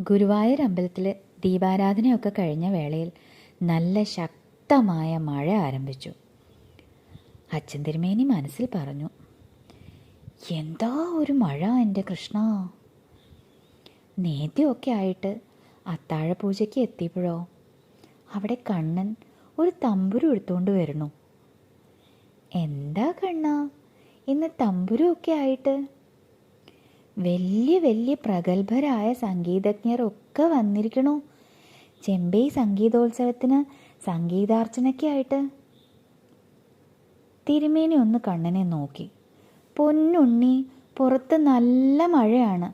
ഗുരുവായൂർ അമ്പലത്തിൽ ദീപാരാധനയൊക്കെ കഴിഞ്ഞ വേളയിൽ നല്ല ശക്തമായ മഴ ആരംഭിച്ചു. അച്ഛൻ തിരുമേനി മനസ്സിൽ പറഞ്ഞു എന്താ ഒരു മഴ എന്റെ കൃഷ്ണ? നേദ്യമൊക്കെ ആയിട്ട് അത്താഴ പൂജയ്ക്ക് എത്തിയപ്പോഴോ? അവിടെ കണ്ണൻ ഒരു തമ്പുരു എടുത്തുകൊണ്ട് വരുന്നു. എന്താ കണ്ണ? ഇന്ന് തമ്പുരുവൊക്കെ ആയിട്ട് വലിയ വലിയ പ്രഗത്ഭരായ സംഗീതജ്ഞരൊക്കെ വന്നിരിക്കണു. ചെമ്പൈ സംഗീതോത്സവത്തിന് സംഗീതാർച്ചനയ്ക്കായിട്ട്. തിരുമേനി ഒന്ന് കണ്ണനെ നോക്കി. പൊന്നുണ്ണി പുറത്ത് നല്ല മഴയാണ്.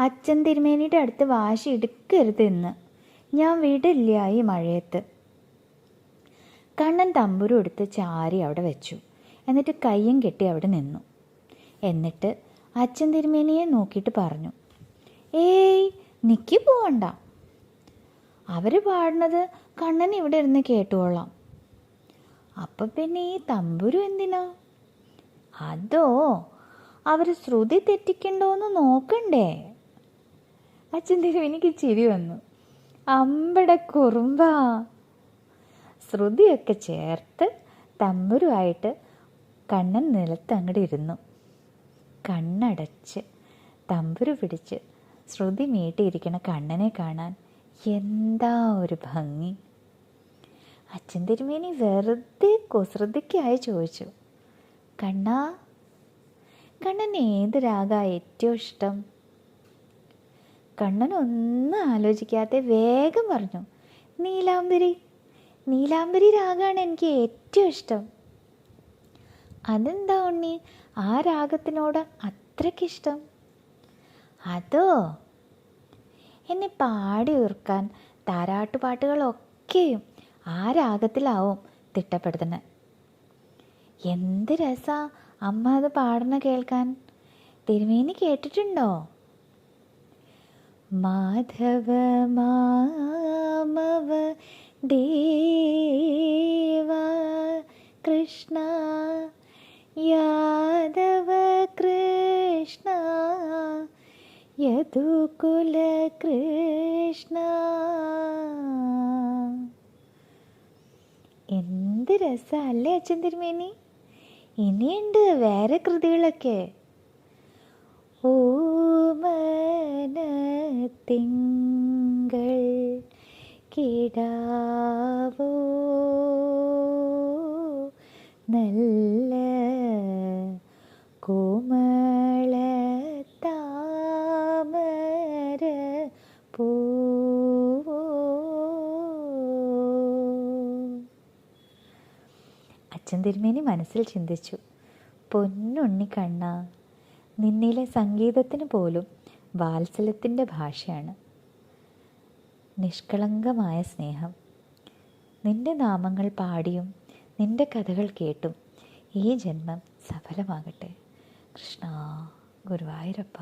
അച്ഛൻ തിരുമേനിയുടെ അടുത്ത് വാശി എടുക്കരുത് എന്ന്. ഞാൻ വിടില്ല ഈ മഴയത്ത്. കണ്ണൻ തമ്പുരു എടുത്ത് ചാരി അവിടെ വെച്ചു. എന്നിട്ട് കയ്യും കെട്ടി അവിടെ നിന്നു. എന്നിട്ട് അച്ഛൻ തിരുമേനിയെ നോക്കിയിട്ട് പറഞ്ഞു ഏയ് നിക്കി പോവണ്ട. അവർ പാടുന്നത് കണ്ണൻ ഇവിടെ ഇരുന്ന് കേട്ടുകൊള്ളാം. അപ്പം പിന്നെ ഈ തമ്പുരു എന്തിനാ? അതോ അവർ ശ്രുതി തെറ്റിക്കണ്ടോന്ന് നോക്കണ്ടേ? അച്ഛൻ തിരുമേനിക്ക് ചിരി വന്നു അമ്പട കുറുമ്പ. ശ്രുതിയൊക്കെ ചേർത്ത് തമ്പുരുമായിട്ട് കണ്ണൻ നിലത്ത് അങ്ങോട്ട് ഇരുന്നു. കണ്ണടച്ച് തമ്പുരു പിടിച്ച് ശ്രുതി മീട്ടിയിരിക്കണ കണ്ണനെ കാണാൻ എന്താ ഒരു ഭംഗി? അച്ഛൻ തിരുമേനി വെറുതെ കുസൃതിക്കായി ചോദിച്ചു കണ്ണാ കണ്ണൻ ഏത് രാഗ ഏറ്റവും ഇഷ്ടം? കണ്ണൻ ഒന്നും ആലോചിക്കാതെ വേഗം പറഞ്ഞു നീലാംബരി നീലാംബരി രാഗമാണ് എനിക്ക് ഏറ്റവും ഇഷ്ടം. അതെന്താ ഉണ്ണി? ആ രാഗത്തിനോട് അത്രയ്ക്കിഷ്ടം അതോ? എന്നെ പാടി ഉയർക്കാൻ താരാട്ടുപാട്ടുകളൊക്കെയും ആ രാഗത്തിലാവും തിട്ടപ്പെടുത്തുന്നത് എന്ത് രസാ അമ്മ അത് പാടുന്ന കേൾക്കാൻ. തിരുമേനി കേട്ടിട്ടുണ്ടോ? മാധവ മാമവ ദേവ യദുകുല കൃഷ്ണ എന്ത് രസമല്ലേ അച്ഛൻ തിരുമേനി? ഇനിയുണ്ട് വേറെ കൃതികളൊക്കെ. ഓമനത്തിങ്കൾ തിങ്കൾ കിടാവോ? നല്ല കോമള അച്ഛൻ തിരുമേനി മനസ്സിൽ ചിന്തിച്ചു. പൊന്നുണ്ണി കണ്ണ നിന്നിലെ സംഗീതത്തിന് പോലും വാത്സല്യത്തിന്റെ ഭാഷയാണ്. നിഷ്കളങ്കമായ സ്നേഹം. നിന്റെ നാമങ്ങൾ പാടിയും നിന്റെ കഥകൾ കേട്ടും ഈ ജന്മം സഫലമാകട്ടെ. കൃഷ്ണ ഗുരുവായൂരപ്പ.